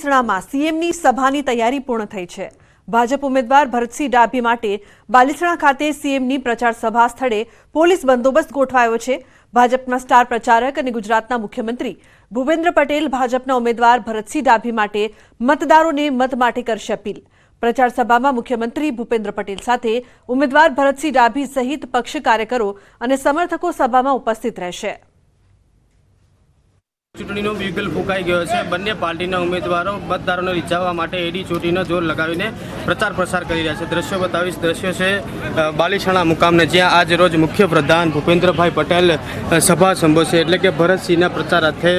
બાલીસણામાં સીએમની સભાની તૈયારી પૂર્ણ થઈ છે. ભાજપ ઉમેદવાર ભરતસિંહ ડાભી માટે બાલીસણા ખાતે સીએમની પ્રચાર સભા સ્થળે પોલીસ બંદોબસ્ત ગોઠવાયો છે. ભાજપના સ્ટાર પ્રચારક અને ગુજરાતના મુખ્યમંત્રી ભૂપેન્દ્ર પટેલ ભાજપના ઉમેદવાર ભરતસિંહ ડાભી માટે મતદારોને મત માટે કરશે અપીલ. પ્રચાર સભામાં મુખ્યમંત્રી ભૂપેન્દ્ર પટેલ સાથે ઉમેદવાર ભરતસિંહ ડાભી સહિત પક્ષ કાર્યકરો અને સમર્થકો સભામાં ઉપસ્થિત રહેશે. ચૂંટણીનો બિગલ ફૂંકાઈ ગયો છે. બંને પાર્ટીના ઉમેદવારો મતદારોને રીઝવવા માટે એડી ચોટીનો જોર લગાવીને પ્રચાર પ્રસાર કરી રહ્યા છે. દ્રશ્યો બતાવીશ. દ્રશ્યો છે બાલીછાણા મુકામને, જ્યાં આજ રોજ મુખ્ય પ્રધાન ભૂપેન્દ્રભાઈ પટેલ સભા સંબોધશે. એટલે કે ભરતસિંહના પ્રચાર અર્થે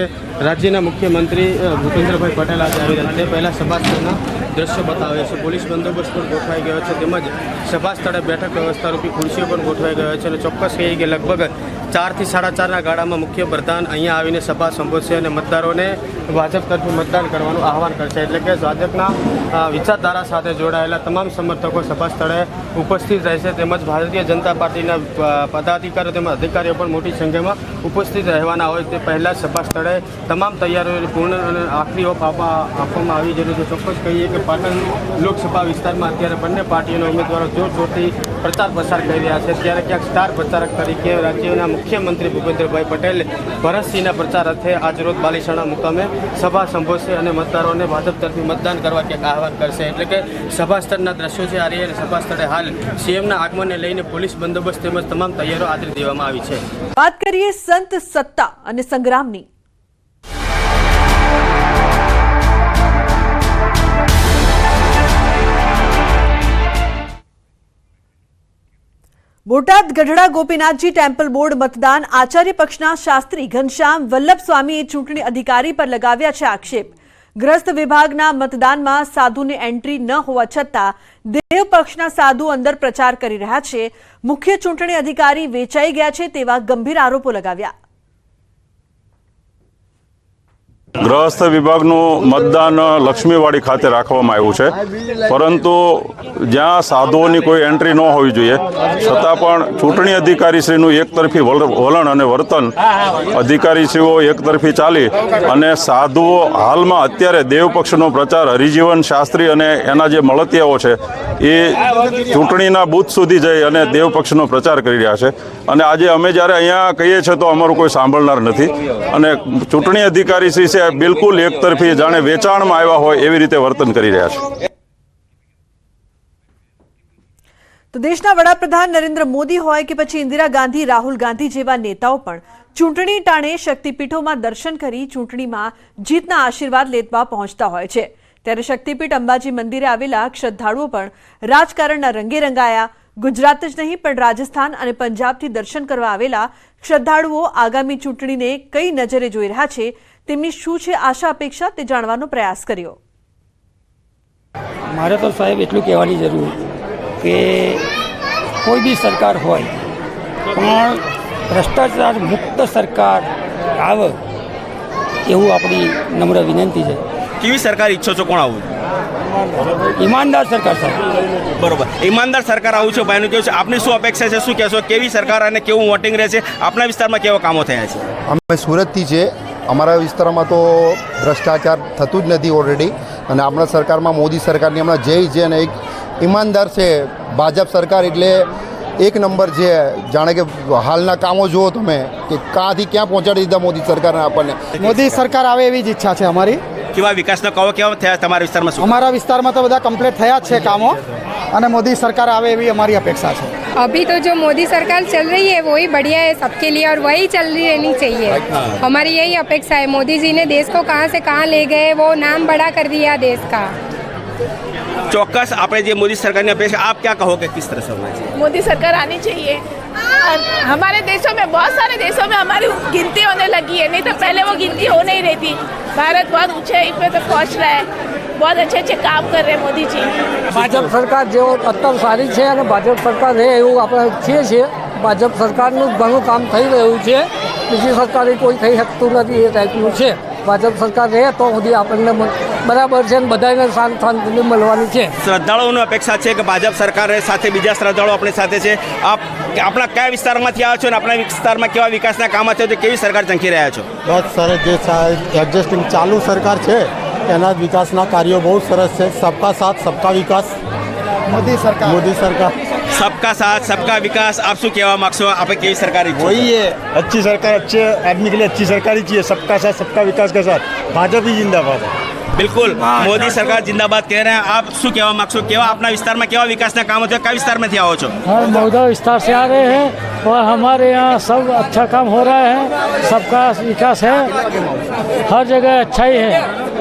રાજ્યના મુખ્યમંત્રી ભૂપેન્દ્રભાઈ પટેલ આજે આવી રહ્યા છે. પહેલાં સભાસ્થળના દ્રશ્યો બતાવે છે. પોલીસ બંદોબસ્ત પણ ગોઠવાઈ ગયો છે. તેમજ સભા સ્થળે બેઠક વ્યવસ્થા રૂપી ખુરશીઓ પણ ગોઠવાઈ ગયો છે અને ચોક્કસ કહીએ કે લગભગ ચારથી સાડા ચારના ગાળામાં મુખ્ય પ્રધાન અહીંયા આવીને સભા સંબોધશે અને મતદારોને ભાજપ તરફી મતદાન કરવાનું આહવાન કરશે. એટલે કે ભાજપના વિચારધારા સાથે જોડાયેલા તમામ સમર્થકો સભા સ્થળે ઉપસ્થિત રહેશે તેમજ ભારતીય જનતા પાર્ટીના પદાધિકારીઓ તેમજ અધિકારીઓ પણ મોટી સંખ્યામાં ઉપસ્થિત રહેવાના હોય તે પહેલાં સભા સ્થળે તમામ તૈયારીઓ પૂર્ણ અને આખરી ઓપ આપવામાં આવી જરૂર છે ચોક્કસ કહીએ કે પાટણ લોકસભા વિસ્તારમાં અત્યારે બંને પાર્ટીઓના ઉમેદવારો જોરશોરથી પ્રચાર પ્રસાર કરી રહ્યા છે. ત્યારે ક્યાંક સ્ટાર પ્રચારક તરીકે રાજ્યના મુખ્યમંત્રી ભૂપેન્દ્રભાઈ પટેલ ભરતસિંહના પ્રચાર અર્થે આજરોજ બાલીસણા મુકામે સભા સંબોધશે અને મતદારોને ભાજપ તરફી મતદાન કરવા ક્યાંક આહવાન કરશે. એટલે કે સભા સ્થળના દ્રશ્યો છે, આ રહી અને સભા સ્થળે હાલ સીએમના આગમનને લઈને પોલીસ બંદોબસ્ત તેમજ તમામ તૈયારીઓ આદરી દેવામાં આવી છે. વાત કરીએ સંત સત્તા અને સંગ્રામની. બોટાદ ગઢડા ગોપીનાથજી ટેમ્પલ બોર્ડ મતદાન આચાર્ય પક્ષના શાસ્ત્રી ઘનશ્યામ વલ્લભ સ્વામીએ ચૂંટણી અધિકારી પર લગાવ્યા છે આક્ષેપ. ગ્રસ્ત વિભાગના મતદાનમાં સાધુને એન્ટ્રી ન હોવા છતાં દેવ પક્ષના સાધુ અંદર પ્રચાર કરી રહ્યા છે. મુખ્ય ચૂંટણી અધિકારી વેચાઈ ગયા છે તેવા ગંભીર આરોપો લગાવ્યા. ગ્રહસ્થ વિભાગનું મતદાન લક્ષ્મીવાડી ખાતે રાખવામાં આવ્યું છે. પરંતુ જ્યાં સાધુઓની કોઈ એન્ટ્રી ન હોવી જોઈએ, છતાં પણ ચૂંટણી અધિકારીશ્રીનું એકતરફી વલ- વલણ અને વર્તન અધિકારીશ્રીઓ એકતરફી ચાલી અને સાધુઓ હાલમાં અત્યારે દેવપક્ષનો પ્રચાર, હરિજીવન શાસ્ત્રી અને એના જે મળતિયાઓ છે, એ ચૂંટણીના બૂથ સુધી જઈ અને દેવપક્ષનો પ્રચાર કરી રહ્યા છે. અને આજે અમે જ્યારે અહીંયા કહીએ છીએ તો અમારું કોઈ સાંભળનાર નથી. અને ચૂંટણી અધિકારી શ્રી છે, બિલકુલ એકતરફી જાણે વેચાણમાં આવ્યા હોય એવી રીતે વર્તન કરી રહ્યા છે. તો દેશના વડાપ્રધાન નરેન્દ્ર મોદી હોય કે પછી ઇન્દિરા ગાંધી, રાહુલ ગાંધી જેવા નેતાઓ પણ ચૂંટણી ટાણે શક્તિપીઠોમાં દર્શન કરી ચૂંટણીમાં જીતના આશીર્વાદ લેવા પહોંચતા હોય છે. ત્યારે શક્તિપીઠ અંબાજી મંદિરે આવેલા શ્રદ્ધાળુઓ પણ રાજકારણના રંગે રંગાયા. ગુજરાત જ નહીં પણ રાજસ્થાન અને પંજાબથી દર્શન કરવા આવેલા શ્રદ્ધાળુઓ આગામી ચૂંટણીને કઈ નજરે જોઈ રહ્યા છે તેમની શું છે આશા અપેક્ષા તે જાણવાનો પ્રયાસ કર્યો. મારે તો સાહેબ એટલું કહેવાની જરૂર કે કોઈ બી સરકાર હોય પણ ભ્રષ્ટાચાર મુક્ત સરકાર આવે એવું આપણી નમ્ર વિનંતી છે. કેવી સરકાર ઈચ્છો છો કોણ આવું ઈમાનદાર સરકાર સાહેબ. બરોબર. ઈમાનદાર સરકાર આવું છે ભાઈનું કેવું છે? આપની શું અપેક્ષા છે? શું કહેશો? કેવી સરકાર અને કેવું વોટિંગ રહેશે? આપના વિસ્તારમાં કેવા કામો થયા છે? અમે સુરતથી છે. અમારા વિસ્તારમાં તો ભ્રષ્ટાચાર થતું જ નથી ઓલરેડી અને આપણા સરકારમાં મોદી સરકારની હમણાં જય છે અને એક ઈમાનદાર છે ભાજપ સરકાર એટલે એક નંબર છે. જાણે કે હાલના કામો જુઓ તમે કે ક્યાંથી ક્યાં પહોંચાડી દીધા મોદી સરકારને આપણને? મોદી સરકાર આવે એવી જ ઈચ્છા છે અમારી. કેવા વિકાસના કામો કેવા થયા તમારા વિસ્તારમાં શું અમારા વિસ્તારમાં તો બધા કમ્પ્લીટ થયા જ છે કામો અને મોદી સરકાર આવે એવી અમારી અપેક્ષા છે अभी तो जो मोदी सरकार चल रही है वही बढ़िया है सबके लिए और वही चल रहनी चाहिए हमारी यही अपेक्षा है मोदी जी ने देश को कहाँ से कहाँ ले गए वो नाम बड़ा कर दिया देश का ચોક્કસ આપણે જે મોદી સરકારની અપેક્ષા આપ ક્યાં કહો કે કિસ तरह से होना चाहिए मोदी सरकार आनी चाहिए और हमारे देशों में बहुत सारे देशों में हमारी गिनती होने लगी है नहीं तो पहले वो गिनती हो नहीं रही थी भारत बहुत ऊंचाई पे तो पहुंच रहा है बहुत अच्छे अच्छे काम कर रहे हैं मोदी जी ભાજપ સરકાર જેવો અત્યારે સારી છે અને ભાજપ સરકાર રહે એવું આપણે ઈચ્છીએ છીએ ભાજપ સરકારનું ઘણું કામ થઈ રહ્યું છે બીજી સરકારે કોઈ થઈ શકતું નથી એ ટાઈપનું છે ભાજપ સરકાર રહે તો સુધી આપણને મ- બરાબર છે ને બધાને શાંત શાંતિથી મળવાની છે શ્રદ્ધાળુઓની અપેક્ષા છે કે ભાજપ સરકાર સાથે બીજા શ્રદ્ધાળુઓ આપણી સાથે છે આપ આપણા કયા વિસ્તારમાંથી આવ્યો છો અને આપણા વિસ્તારમાં કેવા વિકાસના કામો થયો છે કેવી સરકાર ઝંખી રહ્યા છો બસ સર જે એડજસ્ટિંગ ચાલુ સરકાર છે એના વિકાસના કાર્યો બહુ સરસ છે સબકા સાથ સબકા વિકાસ મોદી સરકાર મોદી સરકાર સબકા સાથ સબકા વિકાસ આપ શું કહેવા માંગશો આપણે કેવી સરકાર ઈચ્છો છો? वही है अच्छी सरकार अच्छे आदमी के लिए अच्छी सरकार ही चाहिए सबका साथ सबका विकास के साथ भाजपा ही जिंदाबाद है બિલકુલ મોદી સરકાર જિંદાબાદ કહે રહે हैं આપ શું કહેવા માંગશો કેવા આપના વિસ્તારમાં કેવા વિકાસના કામો છે કયા વિસ્તારમાંથી આવો છો हम मौदा विस्तार से आ रहे हैं और हमारे यहाँ सब अच्छा काम हो रहा है सबका विकास है हर जगह अच्छा ही है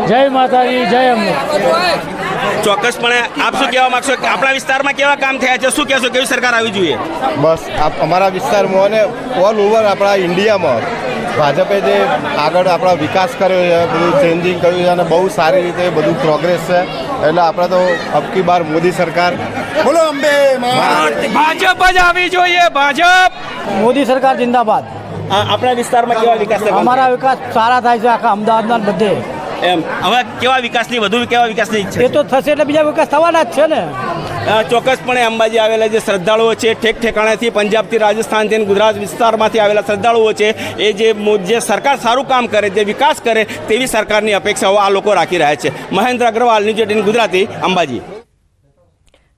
जय माता दी जय अम्बे ચોક્કસપણે આપ શું કહેવા માગશો? કે આપણા વિસ્તારમાં કેવા કામ થયા છે? શું કહેશો? કેવી સરકાર આવી જોઈએ? બસ આપ અમારા વિસ્તારમાં અને ઓલ ઓવર આપણા ઇન્ડિયામાં ભાજપે જે આગળ આપણા વિકાસ કર્યો છે બધું ચેન્જિંગ કર્યું છે અને બહુ સારી રીતે બધું પ્રોગ્રેસ છે. એટલે આપણે તો અબકી બાર મોદી સરકાર. બોલો અંબે ભાજપ જ આવી જોઈએ ભાજપ! મોદી સરકાર જિંદાબાદ. આપણા વિસ્તારમાં કેવા વિકાસ અમારા વિકાસ સારા થાય છે આખા અમદાવાદના બધે? એમ. હવે કેવા વિકાસની વધુ કેવા વિકાસની ઈચ્છા એ છે? તો થશે એટલે બીજા વિકાસ થવાના જ છે ને. ચોક્કસપણે અંબાજી આવેલા જે શ્રદ્ધાળુઓ છે ઠેક ઠેકાણેથી પંજાબથી રાજસ્થાનથી અને ગુજરાત વિસ્તારમાંથી આવેલા શ્રદ્ધાળુઓ છે એ જે મો- જે સરકાર સારું કામ કરે જે વિકાસ કરે તેવી સરકારની અપેક્ષાઓ આ લોકો રાખી રહ્યા છે. Mahendra Agrawal news eighteen Gujarati Ambaji.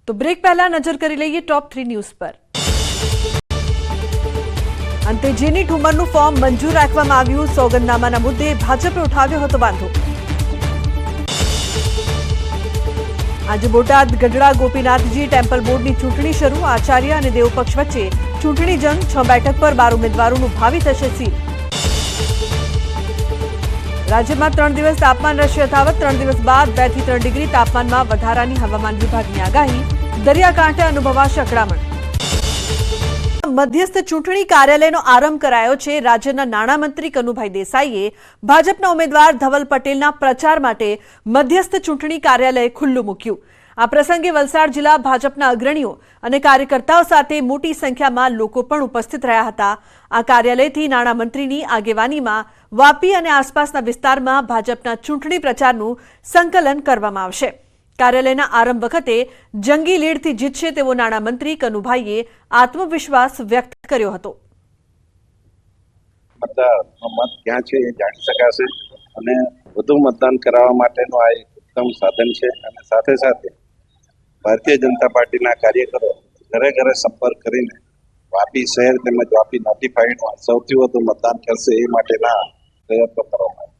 તો બ્રેક પહેલા નજર કરી લઈએ ટોપ થ્રી ન્યૂઝ પર. અંતે જેની ઠુમરનું ફોર્મ મંજૂર રાખવામાં આવ્યું સોગંદનામાના મુદ્દે ભાજપે ઉઠાવ્યો હતો વાંધો. આજે બોટાદ ગઢડા ગોપીનાથજી ટેમ્પલ બોર્ડની ચૂંટણી શરૂ, આચાર્ય અને દેવપક્ષ વચ્ચે ચૂંટણી જંગ, છ બેઠક પર બાર ઉમેદવારોનું ભાવિ થશે સીલ. રાજ્યમાં ત્રણ દિવસ તાપમાન રહેશે યથાવત, ત્રણ દિવસ બાદ બેથી ત્રણ ડિગ્રી તાપમાનમાં વધારાની હવામાન વિભાગની આગાહી. દરિયાકાંઠે અનુભવાશે અકળામણ મધ્યસ્થ ચૂંટણી કાર્યાલયનો આરંભ કરાયો છે. રાજ્યના નાણામંત્રી કનુભાઈ દેસાઈએ ભાજપના ઉમેદવાર ધવલ પટેલના પ્રચાર માટે મધ્યસ્થ ચૂંટણી કાર્યાલય ખુલ્લું મૂક્યું. આ પ્રસંગે વલસાડ જિલ્લા ભાજપના અગ્રણીઓ અને કાર્યકર્તાઓ સાથે મોટી સંખ્યામાં લોકો પણ ઉપસ્થિત રહ્યા હતા. આ કાર્યાલયથી નાણામંત્રીની આગેવાનીમાં વાપી અને આસપાસના વિસ્તારમાં ભાજપના ચૂંટણી પ્રચારનું સંકલન કરવામાં આવશે. કાર્યાલયના આરંભ વખતે જંગી લીડથી જીતશે તેવો નાણામંત્રી કનુભાઈએ આત્મવિશ્વાસ વ્યક્ત કર્યો હતો. મત ક્યાં છે એ જાણી શકાશે અને વધુ મતદાન કરાવવા માટેનું આ એક ઉત્તમ સાધન છે અને સાથે સાથે ભારતીય જનતા પાર્ટીના કાર્યકરો ઘરે ઘરે સંપર્ક કરીને વાપી શહેર તેમજ વાપી નોટિફાઈડમાં સૌથી વધુ મતદાન કરશે એ માટેના પ્રયત્નો કરવામાં